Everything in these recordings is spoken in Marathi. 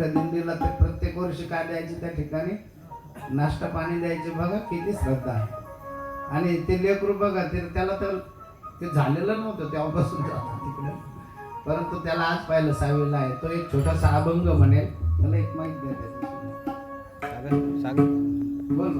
मोठ्या दिंडीला ते प्रत्येक वर्षी काय द्यायचे त्या ठिकाणी? नाश्ता पाणी द्यायचे बघा किती श्रद्धा आहे. आणि ते लेकरू बघा ते त्याला तर ते झालेलं नव्हतं तेव्हापासून तिकडे. परंतु त्याला आज पाहिलं सावीला आहे. तो एक छोटासा अभंग म्हणेल. मला एक माहिती सांग बोल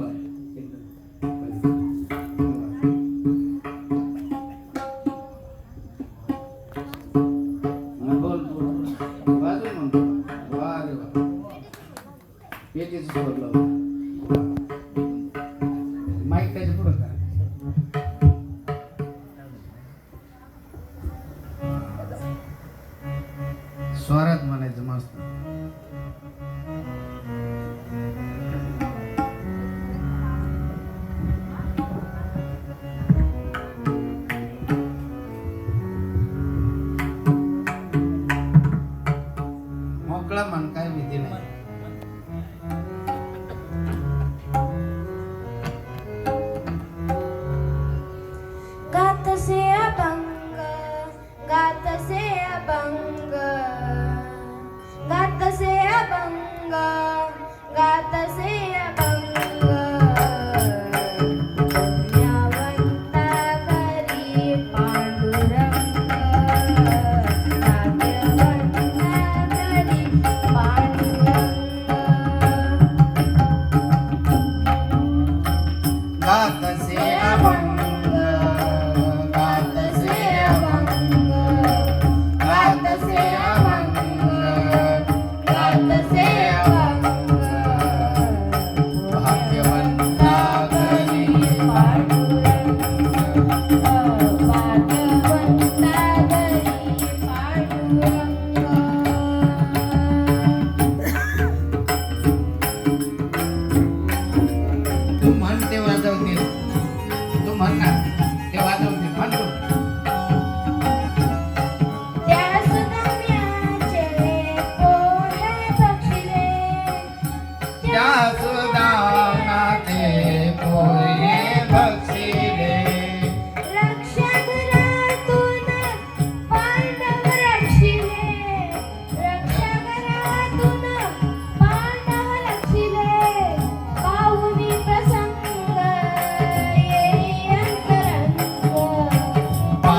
येतेच बोल लाव माईक त्याच्या पुढं करा. स्वरात म्हणायचं मस्त. मोकळा मन काय भीती नाही.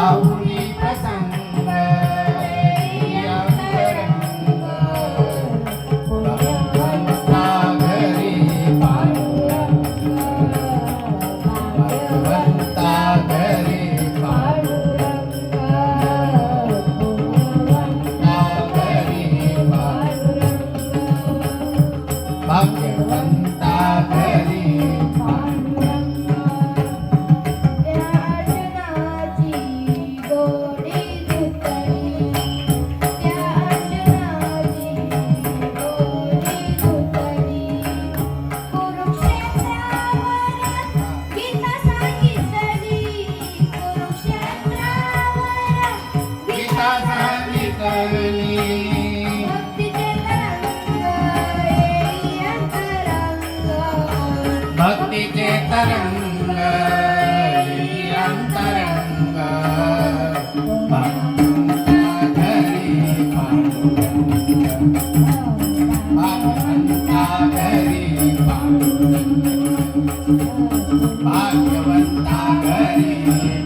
Natal. भे तरंग तरंग भाग्यवंता धरी